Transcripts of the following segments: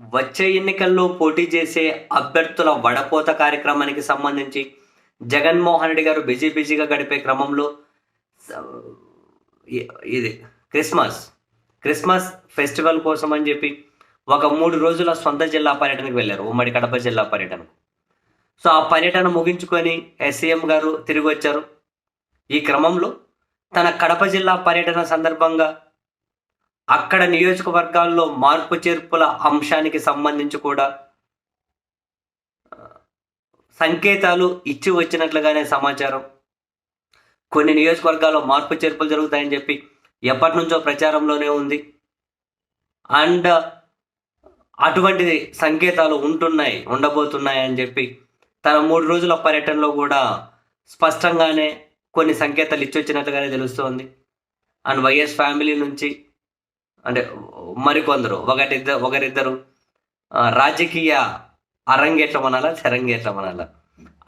వచ్చే ఎన్నికల్లో పోటీ చేసే అభ్యర్థుల వడపోత కార్యక్రమానికి సంబంధించి జగన్మోహన్ రెడ్డి గారు బిజీ బిజీగా గడిపే క్రమంలో ఇది క్రిస్మస్ క్రిస్మస్ ఫెస్టివల్ కోసం అని చెప్పి ఒక మూడు రోజుల సొంత జిల్లా పర్యటనకు వెళ్ళారు ఉమ్మడి కడప జిల్లా పర్యటన సో ఆ పర్యటన ముగించుకొని ఎస్సీఎం గారు తిరిగి వచ్చారు. ఈ క్రమంలో తన కడప జిల్లా పర్యటన సందర్భంగా అక్కడ నియోజకవర్గాల్లో మార్పు చేర్పుల అంశానికి సంబంధించి కూడా సంకేతాలు ఇచ్చి వచ్చినట్లుగానే సమాచారం. కొన్ని నియోజకవర్గాల్లో మార్పు చేర్పులు జరుగుతాయని చెప్పి ఎప్పటి నుంచో ప్రచారంలోనే ఉంది. అండ్ అటువంటి సంకేతాలు ఉంటున్నాయి ఉండబోతున్నాయి అని చెప్పి తన మూడు రోజుల పర్యటనలో కూడా స్పష్టంగానే కొన్ని సంకేతాలు ఇచ్చి వచ్చినట్లుగానే తెలుస్తోంది. అండ్ వైఎస్ ఫ్యామిలీ నుంచి అంటే మరికొందరు. ఒకటిద్దరు ఒకరిద్దరు. రాజకీయ అరంగేట్లం అనాలా తెరంగేట్లం అనాలా.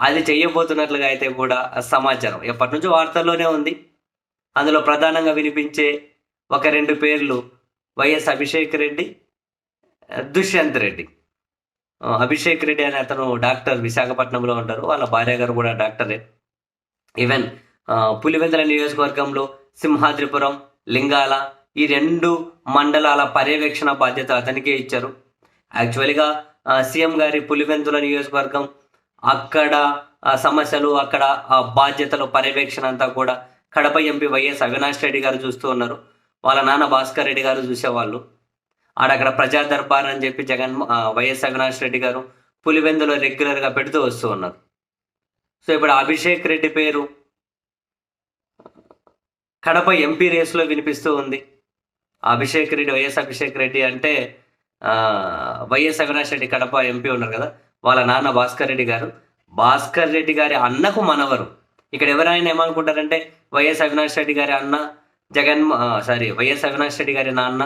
అది చేయబోతున్నట్లుగా అయితే కూడా సమాచారం. ఎప్పటి నుంచో వార్తల్లోనే ఉంది. అందులో ప్రధానంగా వినిపించే ఒక రెండు పేర్లు వైఎస్ అభిషేక్ రెడ్డి దుష్యంత్ రెడ్డి. అభిషేక్ రెడ్డి అనే అతను డాక్టర్ విశాఖపట్నంలో ఉంటారు. వాళ్ళ భార్య గారు కూడా డాక్టరే. ఈవెన్ పులివెందుల నియోజకవర్గంలో సింహాద్రిపురం లింగాల ఈ రెండు మండలాల పర్యవేక్షణ బాధ్యత అతనికే ఇచ్చారు. యాక్చువల్గా సీఎం గారి పులివెందుల నియోజకవర్గం అక్కడ సమస్యలు అక్కడ ఆ బాధ్యతలు పర్యవేక్షణ అంతా కూడా కడప ఎంపీ వైఎస్ అవినాష్ రెడ్డి గారు చూస్తూ ఉన్నారు. వాళ్ళ నాన్న భాస్కర్ రెడ్డి గారు చూసేవాళ్ళు. ఆడక్కడ ప్రజా దర్బార్ అని చెప్పి జగన్ వైఎస్ అవినాష్ రెడ్డి గారు పులివెందులో రెగ్యులర్గా పెడుతూ వస్తూ ఉన్నారు. సో ఇప్పుడు అభిషేక్ రెడ్డి పేరు కడప ఎంపీ రేసులో వినిపిస్తూ ఉంది. అభిషేక్ రెడ్డి వైఎస్ అభిషేక్ రెడ్డి అంటే వైఎస్ అవినాష్ రెడ్డి కడప ఎంపీ ఉన్నారు కదా వాళ్ళ నాన్న భాస్కర్ రెడ్డి గారు. భాస్కర్ రెడ్డి గారి అన్నకు మనవరు. ఇక్కడ ఎవరైనా ఏమనుకుంటారంటే వైఎస్ అవినాష్ రెడ్డి గారి అన్న జగన్ సారీ వైఎస్ అవినాష్ రెడ్డి గారి నాన్న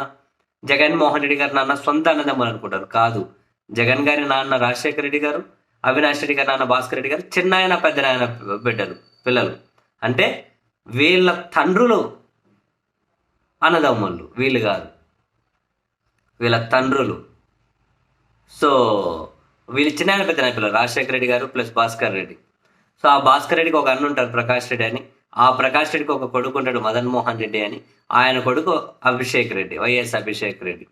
జగన్మోహన్ రెడ్డి గారి నాన్న సొంత అన్నదమ్ములు అనుకుంటారు. కాదు. జగన్ గారి నాన్న రాజశేఖర రెడ్డి గారు అవినాష్ రెడ్డి గారి నాన్న భాస్కర్ రెడ్డి గారు చిన్నాయన పెద్ద బిడ్డలు పిల్లలు. అంటే వీళ్ళ తండ్రులు అన్నదమ్ముళ్ళు వీళ్ళు కాదు. వీళ్ళ తండ్రులు. సో వీళ్ళు చిన్న పెద్ద పిల్లలు రాజశేఖర రెడ్డి గారు ప్లస్ భాస్కర్ రెడ్డి. సో ఆ భాస్కర్ రెడ్డికి ఒక అన్న ఉంటారు ప్రకాష్ రెడ్డి అని. ఆ ప్రకాష్ రెడ్డికి ఒక కొడుకు ఉంటాడు మదన్ మోహన్ రెడ్డి అని. ఆయన కొడుకు అభిషేక్ రెడ్డి వైఎస్ అభిషేక్ రెడ్డి.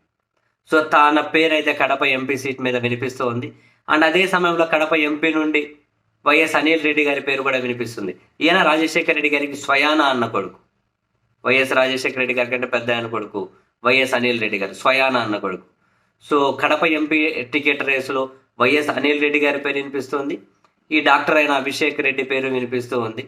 సో తన పేరు అయితే కడప ఎంపీ సీట్ మీద వినిపిస్తూ ఉంది. అండ్ అదే సమయంలో కడప ఎంపీ నుండి వైఎస్ అనిల్ రెడ్డి గారి పేరు కూడా వినిపిస్తుంది. ఈయన రాజశేఖర రెడ్డి గారికి స్వయాన అన్న కొడుకు. వైఎస్ రాజశేఖర రెడ్డి గారి కంటే పెద్ద ఆయన కొడుకు వైఎస్ అనిల్ రెడ్డి గారు స్వయాన అన్న కొడుకు. సో కడప ఎంపీ టికెట్ రేసులో వైఎస్ అనిల్ రెడ్డి గారి పేరు వినిపిస్తుంది. ఈ డాక్టర్ అయిన అభిషేక్ రెడ్డి పేరు వినిపిస్తూ ఉంది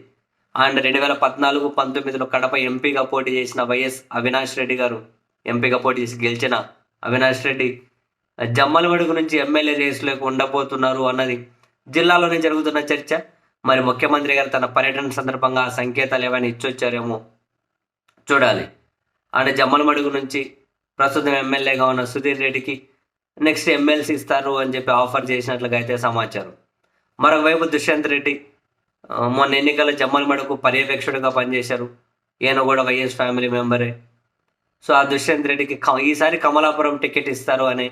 అండ్ రెండు వేల పద్నాలుగు పంతొమ్మిదిలో కడప ఎంపీగా పోటీ చేసిన వైఎస్ అవినాష్ రెడ్డి గారు ఎంపీగా పోటీ చేసి గెలిచిన అవినాష్ రెడ్డి జమ్మలమడుగు నుంచి ఎమ్మెల్యే రేసులోకి ఉండబోతున్నారు అన్నది జిల్లాలోనే జరుగుతున్న చర్చ. మరి ముఖ్యమంత్రి గారు తన పర్యటన సందర్భంగా ఆ సంకేతాలు ఏమైనా ఇచ్చొచ్చారేమో చూడాలి. అండ్ జమ్మలమడుగు నుంచి ప్రస్తుతం ఎమ్మెల్యేగా ఉన్న సుధీర్ రెడ్డికి నెక్స్ట్ ఎమ్మెల్సీ ఇస్తారు అని చెప్పి ఆఫర్ చేసినట్లుగా అయితే సమాచారం. మరోవైపు దుష్యంత్ రెడ్డి మొన్న ఎన్నికల జమ్మలమడుగు పర్యవేక్షకుడుగా పనిచేశారు. ఈయన కూడా వైఎస్ ఫ్యామిలీ మెంబరే. సో ఆ దుష్యంత్ రెడ్డికి క- ఈసారి కమలాపురం టికెట్ ఇస్తారు అనే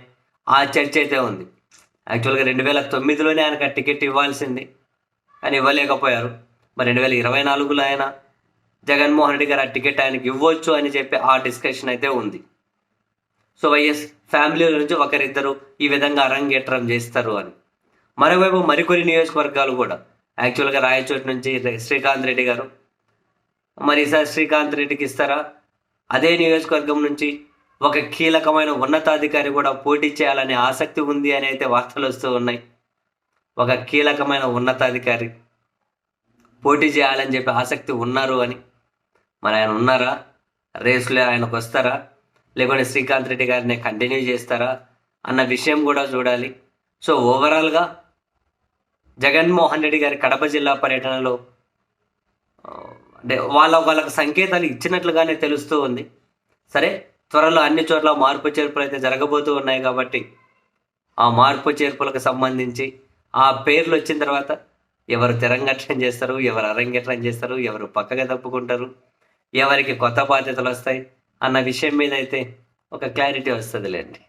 ఆ చర్చ అయితే ఉంది. యాక్చువల్గా రెండు వేల తొమ్మిదిలోనే ఆయనకు ఆ టికెట్ ఇవ్వాల్సింది. కానీ ఇవ్వలేకపోయారు. మరి రెండు వేల ఇరవై నాలుగులో ఆయన జగన్మోహన్ రెడ్డి గారు ఆ టికెట్ ఆయనకి ఇవ్వచ్చు అని చెప్పి ఆ డిస్కషన్ అయితే ఉంది. సో వైఎస్ ఫ్యామిలీ నుంచి ఒకరిద్దరు ఈ విధంగా అరంగేట్రం చేస్తారు అని. మరోవైపు మరికొన్ని నియోజకవర్గాలు కూడా. యాక్చువల్గా రాయచోటి నుంచి శ్రీకాంత్ రెడ్డి గారు. మరి ఈసారి శ్రీకాంత్ రెడ్డికి ఇస్తారా? అదే నియోజకవర్గం నుంచి ఒక కీలకమైన ఉన్నతాధికారి కూడా పోటీ చేయాలనే ఆసక్తి ఉంది అని అయితే వార్తలు వస్తూ ఉన్నాయి. ఒక కీలకమైన ఉన్నతాధికారి పోటీ చేయాలని చెప్పి ఆసక్తి ఉన్నారు అని. మరి ఆయన ఉన్నారా? రేసులో ఆయనకు వస్తారా? లేకుంటే శ్రీకాంత్ రెడ్డి గారిని కంటిన్యూ చేస్తారా? అన్న విషయం కూడా చూడాలి. సో ఓవరాల్గా జగన్మోహన్ రెడ్డి గారి కడప జిల్లా పర్యటనలో అంటే వాళ్ళ వాళ్ళకి సంకేతాలు ఇచ్చినట్లుగానే తెలుస్తూ ఉంది. సరే త్వరలో అన్ని చోట్ల మార్పు చేర్పులు అయితే జరగబోతూ ఉన్నాయి కాబట్టి ఆ మార్పు చేర్పులకు సంబంధించి ఆ పేర్లు వచ్చిన తర్వాత ఎవరు తిరంగట్లం చేస్తారు ఎవరు అరంగట్లం చేస్తారు ఎవరు పక్కగా తప్పుకుంటారు ఎవరికి కొత్త బాధ్యతలు వస్తాయి అన్న విషయం మీద అయితే ఒక క్లారిటీ వస్తుందిలేండి.